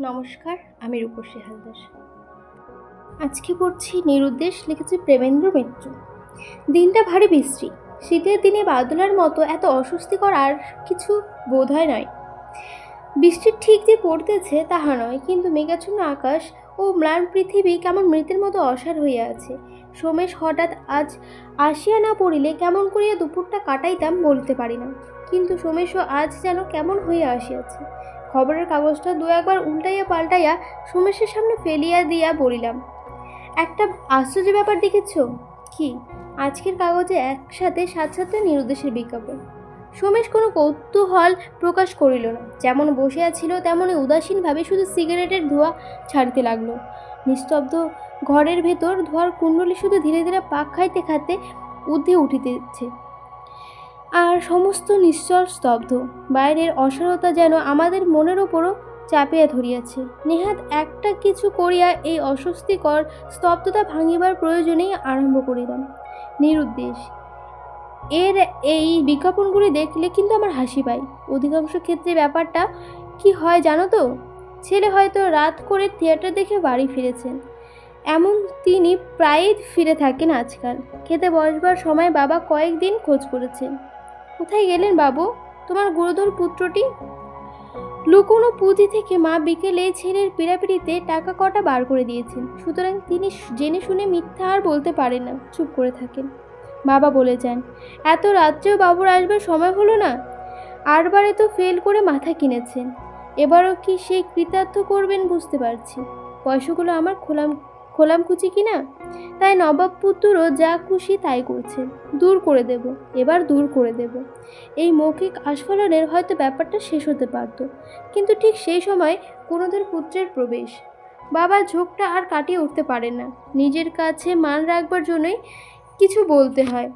নমস্কার, আমি রূপসী হালদার। আজকে পড়ছি নিরুদ্দেশ, লিখেছে প্রেমেন্দ্র মিত্র। দিনটা ভারী বিশ্রী। শীতের দিনে বাদলার মতো এত অস্বস্তিকর আর কিছু বোধ হয় নয়। বৃষ্টি ঠিক যে পড়তেছে তাহা নয়, কিন্তু মেঘাচ্ছন্ন আকাশ ও ম্লান পৃথিবী কেমন মৃতের মতো অসার হইয়া আছে। সোমেশ হঠাৎ আজ আসিয়া না পড়িলে কেমন করিয়া দুপুরটা কাটাইতাম বলতে পারি না। কিন্তু সোমেশও আজ যেন কেমন হইয়া আসিয়াছে। খবরের কাগজটা দু একবার উল্টাইয়া পাল্টাইয়া সোমেশের সামনে ফেলিয়া দিয়া বলিলাম, একটা আশ্চর্য ব্যাপার দেখেছ? কি, আজকের কাগজে একসাথে সাত সাতটা নিরুদ্দেশের বিজ্ঞাপন। সোমেশ কোনো কৌতূহল প্রকাশ করিল না। যেমন বসিয়া ছিল, তেমনই উদাসীনভাবে শুধু সিগারেটের ধোঁয়া ছাড়তে লাগল। নিস্তব্ধ ঘরের ভেতর ধোয়ার কুণ্ডলি শুধু ধীরে ধীরে পাক খাইতে খাইতে ঊর্ধ্বে উঠিতেছে। আর সমস্ত নিশ্চল স্তব্ধ। বাইরের অসারতা যেন আমাদের মনের ওপরও চাপিয়া ধরিয়াছে। নেহাত একটা কিছু করিয়া এই অস্বস্তিকর স্তব্ধতা ভাঙিবার প্রয়োজনেই আরম্ভ করিলাম। নিরুদ্দেশ, এর এই বিজ্ঞাপনগুলি দেখলে কিন্তু আমার হাসি পায় অধিকাংশ ক্ষেত্রে ব্যাপারটা কি হয় জানো তো? ছেলে হয়তো রাত করে থিয়েটার দেখে বাড়ি ফিরেছেন। এমন তিনি প্রায়ই ফিরে থাকেন আজকাল। খেতে বসবার সময় বাবা কয়েকদিন খোঁজ করেছেন। কোথায় গেলেন বাবু? তোমার গুরুদর পুত্রটি? লুকোনো পুঁজি থেকে মা বিকেলে ছেলের পিড়াপিড়িতে টাকা কটা বার করে দিয়েছেন। সুতরাং তিনি জেনে শুনে মিথ্যা আর বলতে পারেন না। চুপ করে থাকেন। বাবা বলে যান, এত রাত্রেও বাবুর আসবার সময় হলো না? আরবারে তো ফেল করে মাথা কিনেছেন। এবারও কি সেই কৃতার্থ করবেন বুঝতে পারছি। পয়সাগুলো আমার খোলাম খোলামকুচি কি না তাই নবাব পুত্রও যা খুশি তাই করছে। দূর করে দেব, এবার দূর করে দেব। এই মৌখিক আস্ফলনের হয়তো ব্যাপারটা শেষ হতে পারত, কিন্তু ঠিক সেই সময় কোনোদের পুত্রের প্রবেশ। বাবা ঝোঁকটা আর কাটিয়ে উঠতে পারে না। নিজের কাছে মান রাখবার জন্যই কিছু বলতে হয়।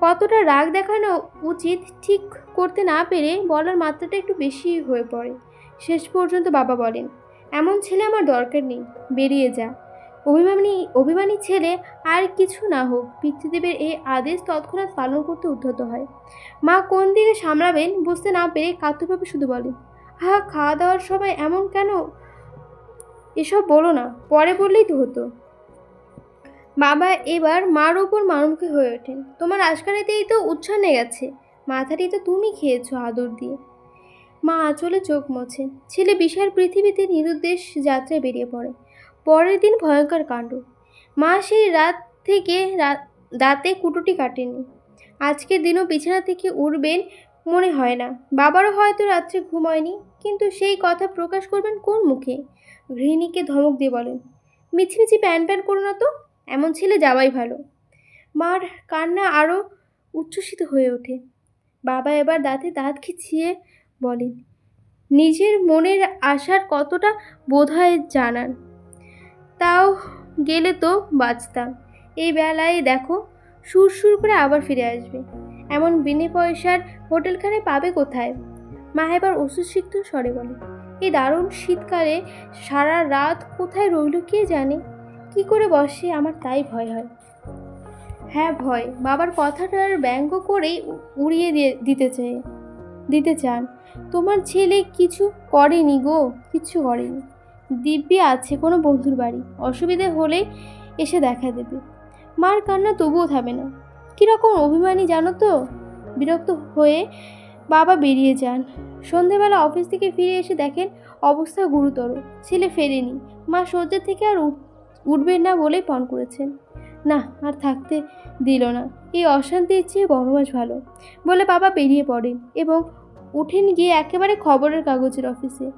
কতটা রাগ দেখানো উচিত ঠিক করতে না পেরে বলার মাত্রাটা একটু বেশি হয়ে পড়ে। শেষ পর্যন্ত বাবা বলেন, এমন ছেলে আমার দরকার নেই, বেরিয়ে যা। অভিমানী অভিমানী ছেলে আর কিছু না হোক, পিতৃদেবের এই আদেশ তৎক্ষণাৎ পালন করতে উদ্ধত হয়। মা কোন দিকে সামলাবেন বুঝতে না পেরে কাতুরভাবে শুধু বলেন হা খাওয়া দাওয়ার সময় এমন কেন? এসব বলো না, পরে বললেই তো হতো। বাবা এবার মার ওপর মারমুখী হয়ে ওঠেন। তোমার আজকালেতেই তো উচ্ছন্নে গেছে। মাথাটি তো তুমি খেয়েছো আদর দিয়ে। মা আঁচলে চোখ মোছেন ছেলে বিশাল পৃথিবীতে নিরুদ্দেশ যাত্রায় বেরিয়ে পড়ে। পরের দিন ভয়ঙ্কর কাণ্ড। মা সেই রাত থেকে দাঁতে কুটুটি কাটেনি। আজকের দিনও বিছানা থেকে উঠবেন মনে হয় না। বাবারও হয়তো রাত্রে ঘুম হয়নি, কিন্তু সেই কথা প্রকাশ করবেন কোন মুখে? গৃহিণীকে ধমক দিয়ে বলেন, মিছিমিছি প্যান প্যান করো না তো, এমন ছেলে যাওয়াই ভালো। মার কান্না আরও উচ্ছ্বসিত হয়ে ওঠে। বাবা এবার দাঁতে দাঁত খিচিয়ে বলেন, নিজের মনের আশার কতটা বোধহয় জানান। তাও গেলে তো বাঁচতাম। এই বেলায় দেখো সুর সুর করে আবার ফিরে আসবে। এমন বিনে পয়সার হোটেলখানে পাবে কোথায়? মা এবার অসুসিক্ত স্বরে বলে, এই দারুণ শীতকালে সারা রাত কোথায় রইল কে জানে? কি করে বসে? আমার তাই ভয় হয়। হ্যাঁ ভয়। বাবার কথাটার ব্যঙ্গ করেই উড়িয়ে দিয়ে দিতে চাই দিতে চান। তোমার ছেলে কিছু করেনি গো কিছু করেনি। দিব্যি আছে কোনো বন্ধুর বাড়ি। অসুবিধে হলে এসে দেখা দেবে। মার কান্না তবুও থামে না। কীরকম অভিমানী জানো তো? বিরক্ত হয়ে বাবা বেরিয়ে যান। সন্ধেবেলা অফিস থেকে ফিরে এসে দেখেন অবস্থা গুরুতর। ছেলে ফেরেনি। মা শয্যা থেকে আর উঠ- উঠবেন না বলেই পণ করেছেন। না, আর থাকতে দিল না। এই অশান্তির চেয়ে বনবাস ভালো। বলে বাবা বেরিয়ে পড়েন এবং উঠেন গিয়ে একেবারে খবরের কাগজের অফিসে।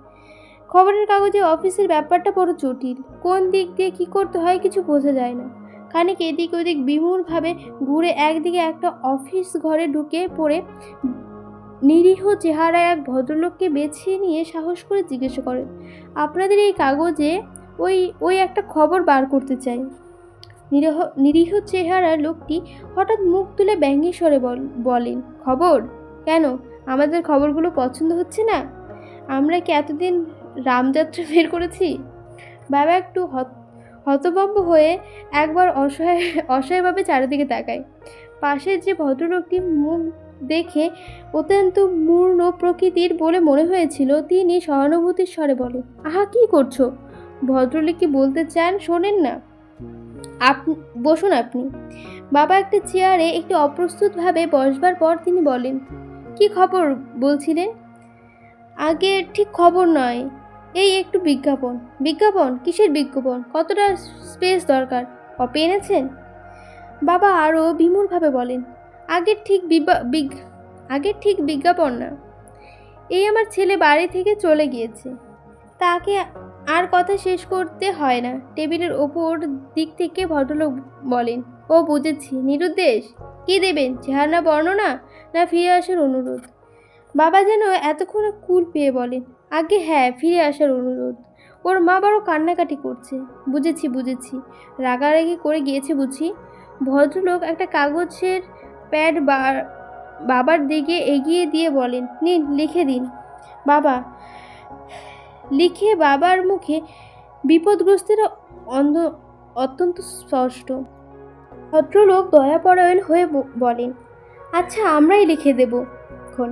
খবরের কাগজে অফিসের ব্যাপারটা বড় জটিল। কোন দিক দিয়ে কী করতে হয় কিছু বোঝা যায় না। খানিক এদিক ওদিক বিমূঢ়ভাবে ঘুরে একদিকে একটা অফিস ঘরে ঢুকে পড়ে নিরীহ চেহারায় এক ভদ্রলোককে বেছে নিয়ে সাহস করে জিজ্ঞেস করেন আপনাদের এই কাগজে ওই ওই একটা খবর বার করতে চাই। নিরীহ নিরীহ চেহারার লোকটি হঠাৎ মুখ তুলে ব্যঙ্গি স্বরে বল- বলেন খবর? কেন? আমাদের খবরগুলো পছন্দ হচ্ছে না? আমরা কি এতদিন রামযাত্রা বের করেছি? বাবা একটু হত- হতভম্ব হয়ে একবার অসহায়, অসহায়ভাবে চারিদিকে তাকায়। পাশের যে ভদ্রলোকটি মুখ দেখে অত্যন্ত মূর্ণ প্রকৃতির বলে মনে হয়েছিল, তিনি সহানুভূতির স্বরে বলে, আহা, কি করছ? ভদ্রলোক কি বলতে চান শোনেন না। আপনি বসুন আপনি। বাবা একটা চেয়ারে একটু অপ্রস্তুতভাবে বসবার পর তিনি বলেন, কি খবর? বলছিলেন। আগে ঠিক খবর নয় এই একটু বিজ্ঞাপন। বিজ্ঞাপন? কিসের বিজ্ঞাপন? কতটা স্পেস দরকার? কপি এনেছেন? বাবা আরও বিমূলভাবে বলেন, আগের ঠিক বিগ- আগের ঠিক বিজ্ঞাপন না। এই আমার ছেলে বাড়ি থেকে চলে গিয়েছে। তাকে আর কথা শেষ করতে হয় না। টেবিলের ওপর দিক থেকে ভদ্রলোক বলেন, ও বুঝেছি, নিরুদ্দেশ। কি দেবেন, চেহারা বর্ণনা, না ফিরে আসার অনুরোধ? বাবা যেন এতক্ষণ কুল পেয়ে বলেন আগে হ্যাঁ ফিরে আসার অনুরোধ। ওর মা বড় কান্নাকাটি করছে। বুঝেছি বুঝেছি। রাগারাগি করে গিয়েছে বুঝি। ভদ্রলোক একটা কাগজের প্যাড বাবার দিকে এগিয়ে দিয়ে বলেন, নিন, লিখে দিন। বাবা, লিখে বাবার মুখে বিপদগ্রস্তের অন্ধ, অত্যন্ত স্পষ্ট। ভদ্রলোক দয়াপরায়ণ হয়ে বলেন আচ্ছা আমরাই লিখে দেব। এখন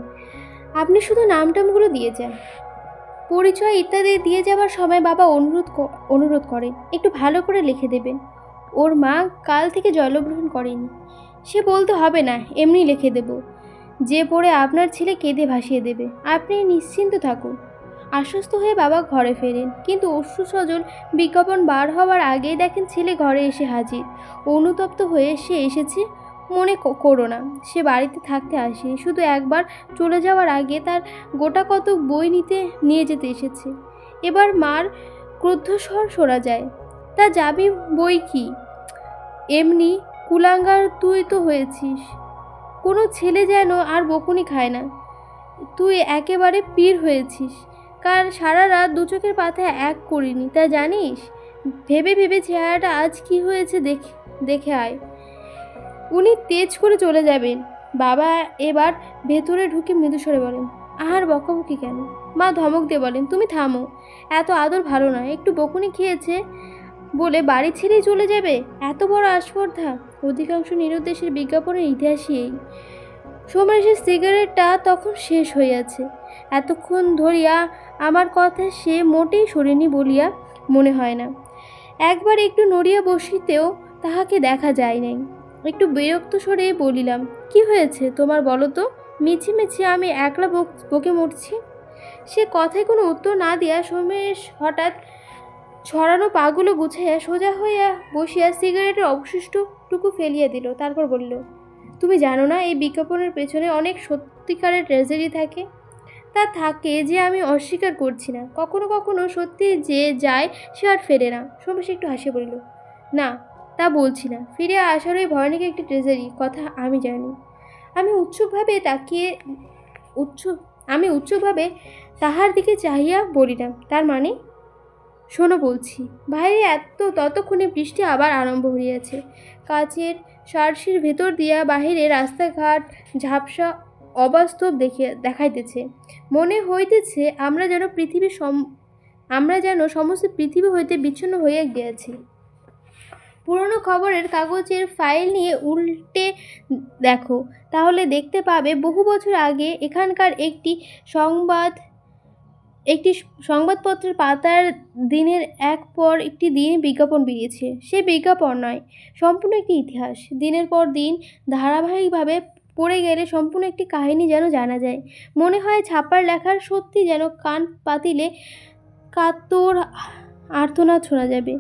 আপনি শুধু নামটামগুলো দিয়ে যান। পরিচয় ইত্যাদি দিয়ে যাওয়ার সময় বাবা অনুরোধ অনুরোধ করেন একটু ভালো করে লিখে দেবেন। ওর মা কাল থেকে জলগ্রহণ করেনি। সে বলতে হবে না, এমনি লিখে দেব। যে পড়ে আপনার ছেলে কেঁদে ভাসিয়ে দেবে। আপনি নিশ্চিন্ত থাকুন। আশ্বস্ত হয়ে বাবা ঘরে ফেরেন। কিন্তু অশ্রু সজল বিজ্ঞাপন বার হওয়ার আগেই দেখেন ছেলে ঘরে এসে হাজির। অনুতপ্ত হয়ে সে এসেছে মনে করো না। সে বাড়িতে থাকতে আসেনি। শুধু একবার চলে যাওয়ার আগে তার গোটা কত বই নিতে, নিয়ে যেতে এসেছে। এবার মার ক্রুদ্ধস্বর শোনা যায়। তা যাবি বই কি? এমনি, কুলাঙ্গার তুই তো হয়েছিস। কোনো ছেলে যেন আর বকুনি খায় না। তুই একেবারে পীর হয়েছিস। কাল সারা রাত দু চোখের পাতায় এক করিনি। তা জানিস? ভেবে ভেবে চেহারাটা আজ কি হয়েছে দেখে দেখে আয়। উনি তেজ করে চলে যাবেন। বাবা এবার ভেতরে ঢুকে মৃদুস্বরে বলেন, আহার বকাবকি কেন? মা ধমক দিয়ে বলেন, তুমি থামো। এত আদর ভালো নয়। একটু বকুনি খেয়েছে বলে বাড়ি ছেড়েই চলে যাবে? এত বড় আস্পর্ধা? অধিকাংশ নিরুদ্দেশের বিজ্ঞাপনের ইতিহাসই এই। সোমেশের সিগারেটটা তখন শেষ হইয়াছে এতক্ষণ ধরিয়া আমার কথা সে মোটেই সরেনি বলিয়া মনে হয় না। একবার একটু নড়িয়া বসিতেও তাহাকে দেখা যায় নাই। একটু বিরক্ত স্বরে বলিলাম, কি হয়েছে তোমার বলো তো? মিছি মিছি আমি একলা বক- মরছি? সে কথায় কোনো উত্তর না দিয়া সোমেশ হঠাৎ ছড়ানো পাগুলো গুছাইয়া সোজা হইয়া বসিয়া সিগারেটের অবশিষ্টটুকু ফেলিয়া দিল, তারপর বলল, তুমি জানো না এই বিজ্ঞাপনের পেছনে অনেক সত্যিকারের ট্রেজেডি থাকে? তা থাকে যে আমি অস্বীকার করছি না। কখনো কখনো সত্যি যে যায় সে আর ফেরে না। সোমেশ একটু হাসিয়ে বলিল, না তা বলছি না ফিরে আসার ওই ভয়ানক একটি ট্রেজারি কথা আমি জানি। আমি উৎসুকভাবে তাকিয়ে উৎসুক আমি উৎসুকভাবে তাহার দিকে চাহিয়া বলিলাম, তার মানে? শোনো বলছি, বাইরে এত ততক্ষণে বৃষ্টি আবার আরম্ভ হইয়াছে। কাচের সারসির ভেতর দিয়া বাহিরে রাস্তাঘাট, ঝাপসা, অবাস্তব দেখিয়া, দেখাইতেছে। মনে হইতেছে আমরা যেন পৃথিবী সম, আমরা যেন সমস্ত পৃথিবী হইতে বিচ্ছিন্ন হইয়া গিয়াছি। পুরনো খবরের কাগজের ফাইল নিয়ে উল্টে দেখো। তাহলে দেখতে পাবে বহু বছর আগে এখানকার একটি সংবাদ, একটি সংবাদপত্রের পাতার দিনের এক পর একটি দিন বিজ্ঞাপন বেরিয়েছে। সে বিজ্ঞাপন নয়, সম্পূর্ণ একটি ইতিহাস। দিনের পর দিন ধারাবাহিকভাবে পড়ে গেলে সম্পূর্ণ একটি কাহিনী যেন জানা যায়। মনে হয় ছাপার লেখার সত্যি যেন কান পাতিলে কাতর আর্তনাদ শোনা যাবে।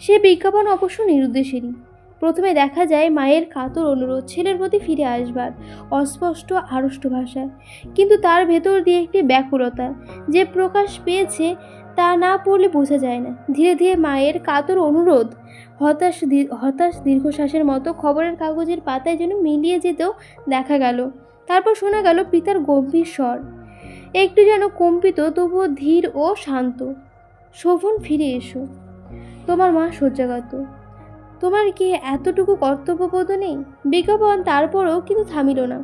সে বিজ্ঞাপন অবশ্য নিরুদ্দেশেরই। প্রথমে দেখা যায় মায়ের কাতর অনুরোধ ছেলের প্রতি ফিরে আসবার অস্পষ্ট আড়ষ্ট ভাষায় কিন্তু তার ভেতর দিয়ে একটি ব্যাকুলতা যে প্রকাশ পেয়েছে তা না পড়লে বোঝা যায় না। ধীরে ধীরে মায়ের কাতর অনুরোধ, হতাশ হতাশ দীর্ঘশ্বাসের মতো খবরের কাগজের পাতায় যেন মিলিয়ে যেতেও দেখা গেল। তারপর শোনা গেল পিতার গম্ভীর স্বর। একটু যেন কম্পিত, তবুও ধীর ও শান্ত। শোভন ফিরে এসো। তোমার মা শয্যাগত। তোমার কি এতটুকু কর্তব্যবোধ নেই? বিজ্ঞাপন তারপরও কিন্তু থামিল না।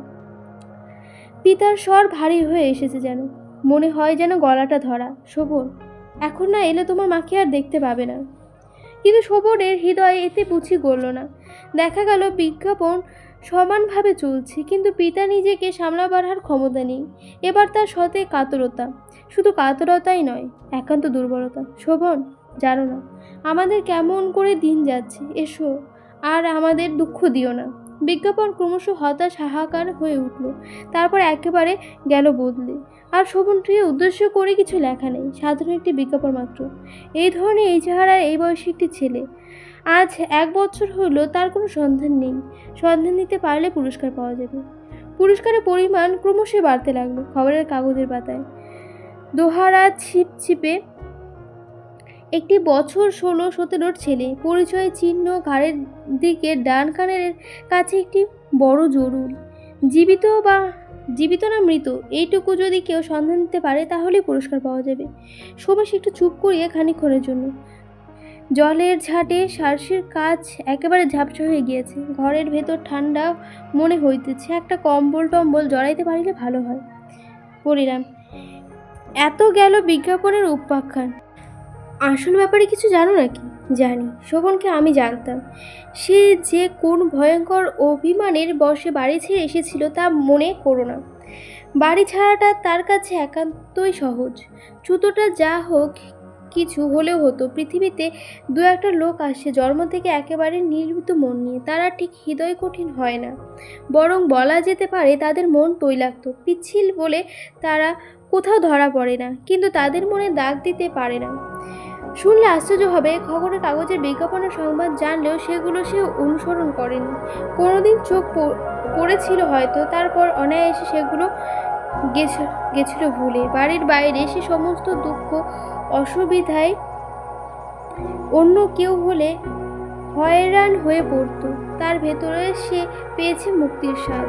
পিতার স্বর ভারী হয়ে এসেছে যেন। মনে হয় যেন গলাটা ধরা। শোভন, এখন না এলে তোমার মাকে আর দেখতে পাবে না। কিন্তু শোভনের হৃদয়ে এতে বুঝি গড়ল না। দেখা গেল বিজ্ঞাপন সমানভাবে চলছে, কিন্তু পিতা নিজেকে সামলাবার ক্ষমতা নেই। এবার তার সতে কাতরতা। শুধু কাতরতাই নয়, একান্ত দুর্বলতা। শোভন, জানো না, আমাদের কেমন করে দিন যাচ্ছে, এসো। আর আমাদের দুঃখ দিও না। বিজ্ঞাপন ক্রমশ হতাশ, হাহাকার হয়ে উঠল। তারপর একেবারে গেল বদলে। আর শোভনটিকে উদ্দেশ্য করে কিছু লেখা নেই। সাধারণ একটি বিজ্ঞাপন মাত্র। এই ধরনের এই চেহারার এই বয়সী একটি ছেলে। আজ এক বছর হলো তার কোনো সন্ধান নেই। সন্ধান দিতে পারলে পুরস্কার পাওয়া যাবে। পুরস্কারের পরিমাণ ক্রমশই বাড়তে লাগল খবরের কাগজের পাতায়। দোহারা ছিপ ছিপে একটি বছর ষোলো সতেরোর ছেলে। পরিচয় চিহ্ন ঘাড়ের দিকে ডান কানের কাছে একটি বড় জরুর জীবিত বা জীবিত না মৃত, এইটুকু যদি কেউ সন্ধান দিতে পারে তাহলে পুরস্কার পাওয়া যাবে। সোমেশ একটু চুপ করিয়ে খানিক্ষণের জন্য জলের ঝাঁটে সার্সির কাজ একেবারে ঝাপসা হয়ে গিয়েছে। ঘরের ভেতর ঠান্ডা মনে হইতেছে, একটা কম্বল টম্বল জড়াইতে পারিলে ভালো হয়। পড়িলাম এত গেল বিজ্ঞাপনের উপাখ্যান। আসল ব্যাপারে কিছু জানো নাকি? জানি, শোভনকে আমি জানতাম। সে যে কোন ভয়ঙ্কর অভিমানের বসে বাড়ি ছেড়ে এসেছিল তা মনে করো না। বাড়ি ছাড়াটা তার কাছে একান্তই সহজ। ছুতোটা যা হোক কিছু হলেও হতো। পৃথিবীতে দু একটা লোক আসে, জন্ম থেকে একেবারে নির্মিত মন নিয়ে। তারা ঠিক হৃদয় কঠিন হয় না। বরং বলা যেতে পারে তাদের মন তৈলাক্ত, পিচ্ছিল বলে তারা কোথাও ধরা পড়ে না, কিন্তু তাদের মনে দাগ দিতে পারে না। শুনলে আশ্চর্য হবে, খবরের কাগজের বিজ্ঞাপনের সংবাদ জানলেও সেগুলো সে অনুসরণ করেনি। কোনোদিন চোখ পড়েছিল হয়তো, তারপর অনায়াসে সেগুলো গেছিল ভুলে। বাড়ির বাইরে সে সমস্ত দুঃখ, অসুবিধায় অন্য কেউ হলে হয়রান হয়ে পড়তো। তার ভেতরে সে পেয়েছে মুক্তির স্বাদ।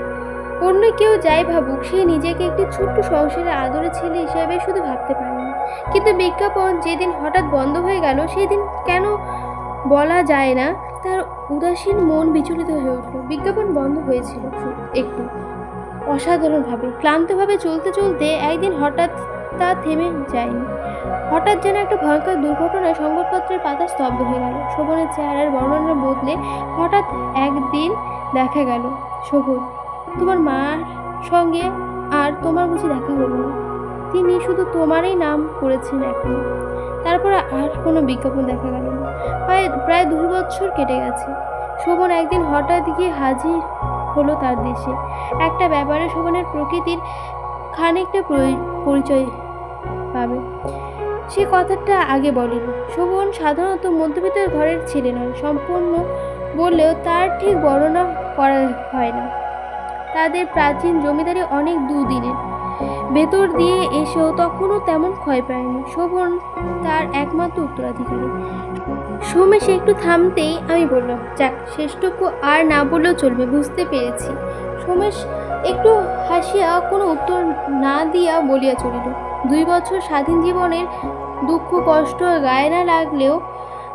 অন্য কেউ যাই ভাবুক, সে নিজেকে একটি ছোট্ট সংসারের আদরে ছেলে হিসেবে শুধু ভাবতে পারেনি। কিন্তু বিজ্ঞাপন যেদিন হঠাৎ বন্ধ হয়ে গেল, সেদিন কেন বলা যায় না, তার উদাসীন মন বিচলিত হয়ে উঠল। বিজ্ঞাপন বন্ধ হয়েছিল একটু। অসাধারণভাবে, ক্লান্তভাবে চলতে চলতে একদিন হঠাৎ তা থেমে যায়নি। হঠাৎ যেন একটা ভয়ঙ্কর দুর্ঘটনায় সংবাদপত্রের পাতা স্তব্ধ হয়ে গেল। শোভনের চেহারার বর্ণনা বদলে হঠাৎ একদিন দেখা গেল শোভন। তোমার মার সঙ্গে আর তোমার বুঝি দেখা হলো না। তিনি শুধু তোমারই নাম করেছেন এখন। তারপর আর কোনো বিজ্ঞাপন দেখা গেল না। প্রায় প্রায় দুই বছর কেটে গেছে। শোভন একদিন হঠাৎ গিয়ে হাজির হলো তার দেশে। একটা ব্যাপারে শোভনের প্রকৃতির খানিকটা পরিচয় পাবে। সে কথাটা আগে বলেন। শোভন সাধারণত মধ্যবিত্ত ঘরের ছেলে নয়, সম্পূর্ণ বললেও তার ঠিক বর্ণনা করা হয় না। তাদের প্রাচীন জমিদারি অনেক দুদিনের ভেতর দিয়ে এসেও তখনও তেমন ক্ষয় পায়নি। শোভন তার একমাত্র উত্তরাধিকারী। সোমেশ একটু থামতেই আমি বললাম, যাক, শেষটুকু আর না বললেও চলবে, বুঝতে পেরেছি। সোমেশ একটু হাসিয়া কোনো উত্তর না দিয়া বলিয়া চলিল। দুই বছর স্বাধীন জীবনের দুঃখ, কষ্ট গায়ে না লাগলেও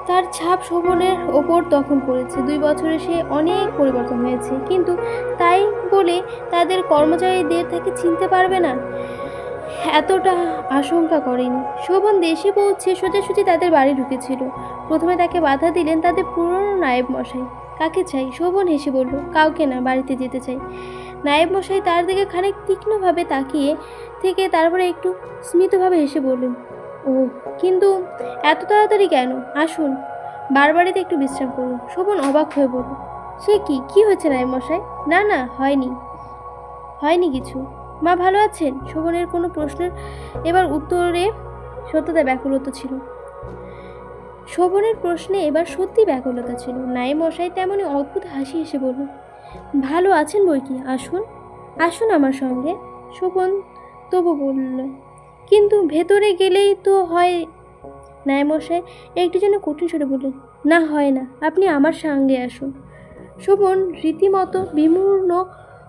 তার ছাপ শোভনের ওপর তখন পড়েছে দুই বছরে সে অনেক পরিবর্তন হয়েছে, কিন্তু তাই বলে তাদের কর্মচারীদের তাকে চিনতে পারবে না। এতটা আশঙ্কা করেনি। শোভন দেশে পৌঁছে সোজাসুজি তাদের বাড়ি ঢুকেছিল। প্রথমে তাকে বাধা দিলেন তাদের পুরনো নায়েব মশাই। কাকে চাই? শোভন হেসে বলল, কাউকে না, বাড়িতে যেতে চাই। নায়েব মশাই তার দিকে খানিক তীক্ষ্ণভাবে তাকিয়ে থেকে তারপরে একটু স্মিতভাবে হেসে বললেন ও, কিন্তু এত তাড়াতাড়ি কেন? আসুন। বারবারিতে একটু বিশ্রাম করুন। শোভন অবাক হয়ে বলল, সে কি? কি হয়েছে নায়েব মশাই না না, হয়নি। হয়নি কিছু। মা ভালো আছেন? শোভনের কোনো প্রশ্নের এবার উত্তরে সত্যতা ব্যাকুলতা ছিল। শোভনের প্রশ্নে এবার সত্যি ব্যাকুলতা ছিল। নাই মশাই তেমনই অদ্ভুত হাসি হেসে বলল, ভালো আছেন বই কি? আসুন। আসুন আমার সঙ্গে। শোভন তবু বলল কিন্তু ভেতরে গেলেই তো হয়। নায় মশাই একটু যেন কঠিন স্বরে বললেন, না, হয় না, আপনি আমার সঙ্গে আসুন। শোভন রীতিমতো বিমূর্ণ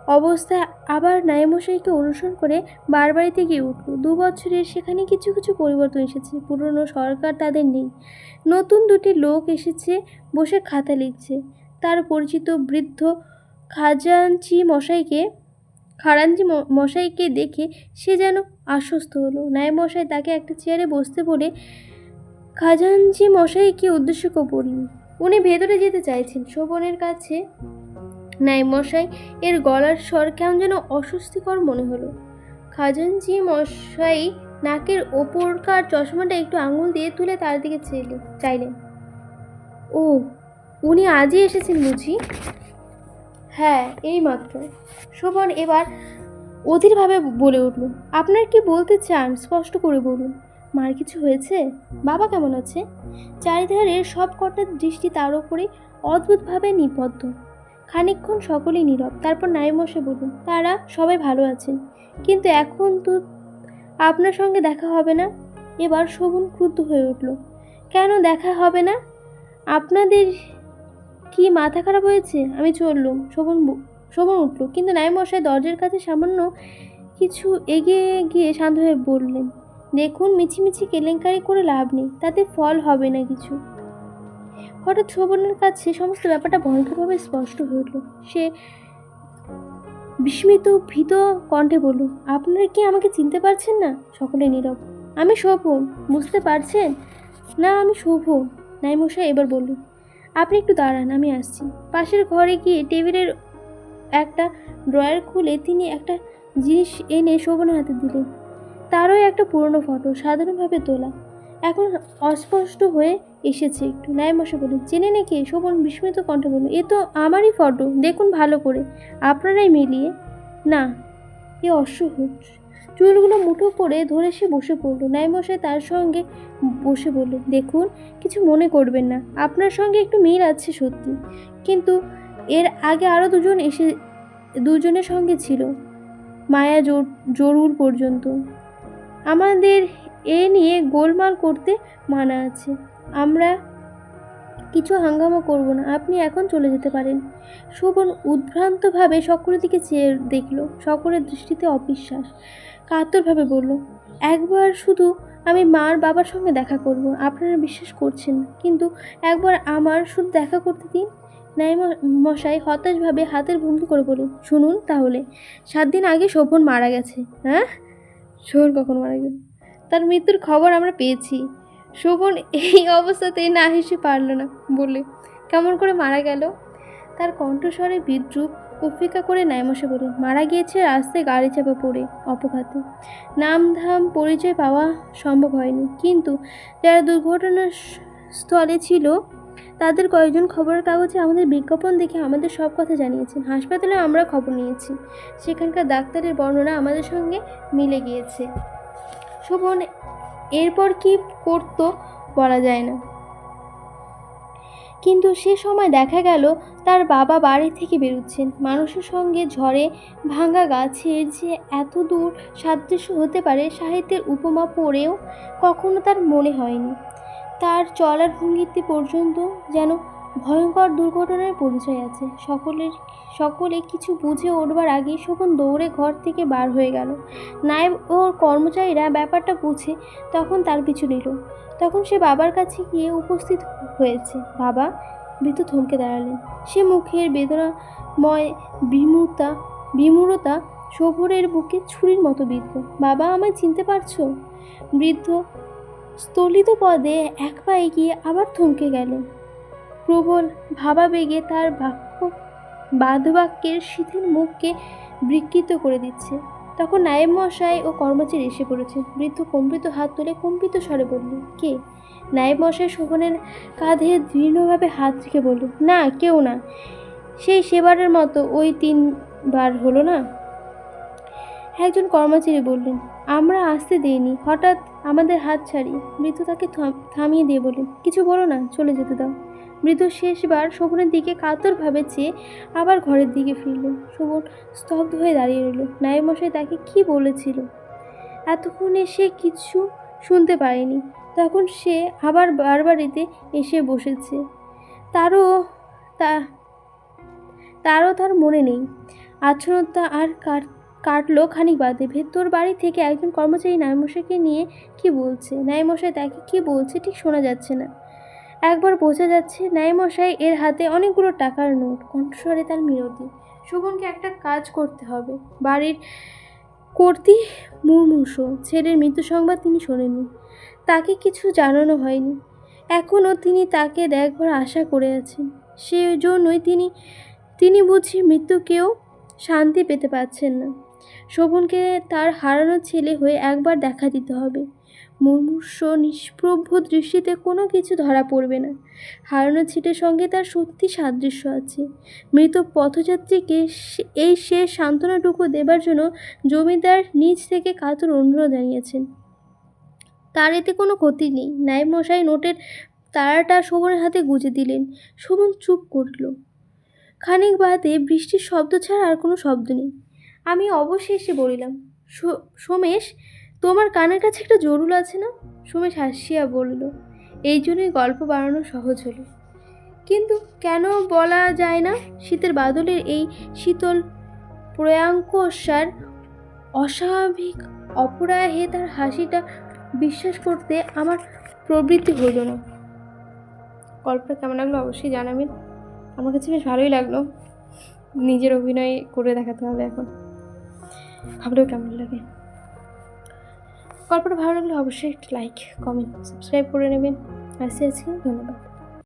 অবস্থায় আবার নায়মশাইকে অনুসরণ করে বারবাড়িতে গিয়ে উঠল। দু বছরের সেখানে কিছু কিছু পরিবর্তন এসেছে, পুরনো সরকার তাদের নেই। নতুন দুটি লোক এসেছে বসে খাতা লিখছে। তার পরিচিত বৃদ্ধ খাজাঞ্চি মশাইকে ম- মশাইকে দেখে সে যেন আশ্বস্ত হলো। মশাই তাকে একটা চেয়ারে বসতে বলে, খাজাঞ্চি মশাইকে উদ্দেশ্য করে বললেন উনি ভেতরে যেতে চাইছেন। শোভনের কাছে? মশাই এর গলার স্বর কেমন যেন অস্বস্তিকর মনে হলো। খাজানজি মশাই নাকের ওপরকার চশমাটা একটু আঙুল দিয়ে তুলে তার দিকে চাইলেন, ও, উনি আজই এসেছেন বুঝি? হ্যাঁ এই মাত্র। শোভন এবার অধীরভাবে বলে উঠল, আপনার কি বলতে চান? স্পষ্ট করে বলুন। মার কিছু হয়েছে? বাবা কেমন আছে? চারিধারের সব কটার দৃষ্টি তার উপরে অদ্ভুতভাবে নিবদ্ধ। খানিকক্ষণ সকলেই নীরব, তারপর নাইমশে বলুন তারা সবাই ভালো আছেন, কিন্তু এখন তো আপনার সঙ্গে দেখা হবে না? এবার শোভন ক্রুদ্ধ হয়ে উঠল, কেন দেখা হবে না? আপনাদের কি মাথা খারাপ হয়েছে? আমি চললুম। শোভন শোভন উঠল। কিন্তু নাইমশাই দরজার কাছে সামান্য কিছু এগিয়ে গিয়ে শান্ত হয়ে বললেন, দেখুন, মিছিমিছি কেলেঙ্কারি করে লাভ নেই, তাতে ফল হবে না কিছু। হঠাৎ শোভনের কাছে সমস্ত ব্যাপারটা ভয়ঙ্করভাবে স্পষ্ট উঠল সে বিস্মিত, ভীত কণ্ঠে বলল, আপনারা কি আমাকে চিনতে পারছেন না? সকলে নীরব, আমি শোভন, বুঝতে পারছেন? না, আমি শোভন নাইমশাই এবার বললেন আপনি একটু দাঁড়ান, আমি আসছি। পাশের ঘরে গিয়ে টেবিলের একটা ড্রয়ার খুলে তিনি একটা জিনিস এনে শোভনের হাতে দিলেন। তারও একটা পুরনো ফটো, সাধারণভাবে তোলা। এখন অস্পষ্ট হয়ে এসেছে একটু। ন্যায় মশা বললেন, চেনে নাকি শোভন বিস্মিত কণ্ঠে বলল, এ তো আমারই ফটো, দেখুন ভালো করে। আপনারাই মিলিয়ে। না, এ অসহজ চুলগুলো মুঠো করে ধরে সে বসে পড়ল। ন্যায়মশাই তার সঙ্গে বসে বললেন, দেখুন, কিছু মনে করবেন না। আপনার সঙ্গে একটু মিল আছে সত্যি। কিন্তু এর আগে আরও দুজন এসে, দুজনের সঙ্গে ছিল, মায়া জোর- জরুর পর্যন্ত। আমাদের এ নিয়ে গোলমাল করতে মানা আছে। আমরা কিছু হাঙ্গামা করব না, আপনি এখন চলে যেতে পারেন। শোভন উদ্ভ্রান্তভাবে সকলের দিকে চেয়ে দেখল, সকলের দৃষ্টিতে অবিশ্বাস। কাতরভাবে বলল, একবার শুধু আমি মার বাবার সঙ্গে দেখা করব, আপনারা বিশ্বাস করছেন, কিন্তু একবার আমার শুধু দেখা করতে দিন। ন্যায় মশাই হতাশভাবে হাতের ভঙ্গি করে বলুন শুনুন তাহলে, সাত দিন আগে শোভন মারা গেছে। হ্যাঁ? শোভন কখন মারা গেল? তার মৃত্যুর খবর আমরা পেয়েছি। শোভন এই অবস্থাতেই না হেসে পারল না। বলে কেমন করে মারা গেল? তার কণ্ঠস্বরে বিদ্রুপ উপেক্ষা করে নাইমসে বলে মারা গিয়েছে রাস্তায় গাড়ি চাপা পড়ে, অপঘাতে। নাম ধাম পরিচয় পাওয়া সম্ভব হয়নি। কিন্তু যারা দুর্ঘটনার স্থলে ছিল তাদের কয়েকজন খবরের কাগজে আমাদের বিজ্ঞাপন দেখে আমাদের সব কথা জানিয়েছেন হাসপাতালে আমরা খবর নিয়েছি। সেখানকার ডাক্তারের বর্ণনা আমাদের সঙ্গে মিলে গিয়েছে। শোভন, এরপর কি করতো বলা যায় না। কিন্তু সে সময় দেখা গেল, তার বাবা বাড়ি থেকে বেরোচ্ছেন। মানুষের সঙ্গে ঝড়ে ভাঙা গাছের যে এত দূর সাদৃশ্য হতে পারে, সাহিত্যের উপমা পড়েও কখনো তার মনে হয়নি। তার চলার ভঙ্গিতে পর্যন্ত যেন ভয়ঙ্কর দুর্ঘটনার পরিচয় আছে। সকলের, সকলে কিছু বুঝে উঠবার আগেই শোভন দৌড়ে ঘর থেকে বার হয়ে গেল। নায়েব ও কর্মচারীরা ব্যাপারটা বুঝে তখন তার পিছু নিল। তখন সে বাবার কাছে গিয়ে উপস্থিত হয়েছে। বাবা বৃদ্ধ থমকে দাঁড়ালেন। সে মুখের বেদনাময় বিমূতা, বিমূরতা শোভরের বুকে ছুরির মতো বিদ্ধ। বাবা আমায় চিনতে পারছ? বৃদ্ধ স্থলিত পদে এক পা এগিয়ে আবার থমকে গেল। প্রবল ভাবাবেগে তার বাক্য, বাধ্যবাক্যের শিথিল মুখকে বিকৃত করে দিচ্ছে। তখন নায়েব মশাই ও কর্মচারী এসে পড়েছে। বৃদ্ধ কম্পিত হাত তুলে কম্পিত স্বরে বলল, কে? নায়েব মশাই শোভনের কাঁধে দৃঢ়ভাবে হাত রেখে বলল, না, কেউ না। সেই সেবারের মতো ওই তিনবার হলো না? একজন কর্মচারী বললেন, আমরা আসতে দেইনি। হঠাৎ আমাদের হাত ছাড়ি। মৃত্যু তাকে থাম- থামিয়ে দিয়ে বললেন কিছু বলো না, চলে যেতে দাও। মৃত শেষবার শোভনের দিকে কাতরভাবে চেয়ে আবার ঘরের দিকে ফিরল। শোভন স্তব্ধ হয়ে দাঁড়িয়ে রইল। নায়েব মশাই তাকে কি বলেছিল? এতক্ষণে সে কিছু শুনতে পায়নি তখন সে আবার বারবারিতে এসে বসেছে। তারও তা, তারও তার মনে নেই। আচ্ছন্নতা আর কাট কাটলো খানিক বাদে। ভেতর বাড়ি থেকে একজন কর্মচারী ন্যায়মশাইকে নিয়ে কি বলছে? ন্যায়মশাই তাকে কি বলছে ঠিক শোনা যাচ্ছে না। একবার বোঝা যাচ্ছে ন্যায়মশাই এর হাতে অনেকগুলো টাকার নোট। কণ্ঠস্বরে তার মিনতি, শোভনকে একটা কাজ করতে হবে। বাড়ির কর্তি মুমূর্ষ ছেলের মৃত্যু সংবাদ তিনি শোনেননি। তাকে কিছু জানানো হয়নি। এখনও তিনি তাকে দেখবার আশা করে আছেন। সেই জন্যই তিনি তিনি বুঝি মৃত্যুকেও শান্তি পেতে পারছেন না। শোভনকে তার হারানো ছেলে হয়ে একবার দেখা দিতে হবে। মুমূর্ষ নিষ্প্রভ্য দৃষ্টিতে কোনো কিছু ধরা পড়বে না। হারানো ছেলের সঙ্গে তার সত্যি সাদৃশ্য আছে। মৃত পথযাত্রীকে এই শেষ সান্ত্বনাটুকু দেবার জন্য জমিদার নিজ থেকে কাতর অনুরোধ জানিয়েছেন। তার এতে কোনো ক্ষতি নেই। নায়েব মশাই নোটের তারাটা শোভনের হাতে গুজে দিলেন। শোভন চুপ করল। খানিক বাদে বৃষ্টির শব্দ ছাড়া আর কোনো শব্দ নেই। আমি অবশেষে বলিলাম, "সো- সোমেশ, তোমার কানের কাছে একটা জরুল আছে না? সোমেশ হাসিয়া বলল, এই জন্যই গল্প বানানো সহজ হলো। কিন্তু কেন বলা যায় না, শীতের বাদলের এই শীতল প্রয়াঙ্কস্যার অস্বাভাবিক অপরাহে তার হাসিটা বিশ্বাস করতে আমার প্রবৃত্তি হলো না। গল্পটা কেমন লাগল অবশ্যই জানাবেন। আমার কাছে বেশ ভালোই লাগল। নিজের অভিনয় করে দেখাতে হবে এখন। ভাবলেও কেমন লাগে? গল্পটা ভালো লাগলে অবশ্যই একটা লাইক কমেন্ট সাবস্ক্রাইব করে নেবেন। আসি আজকে ধন্যবাদ।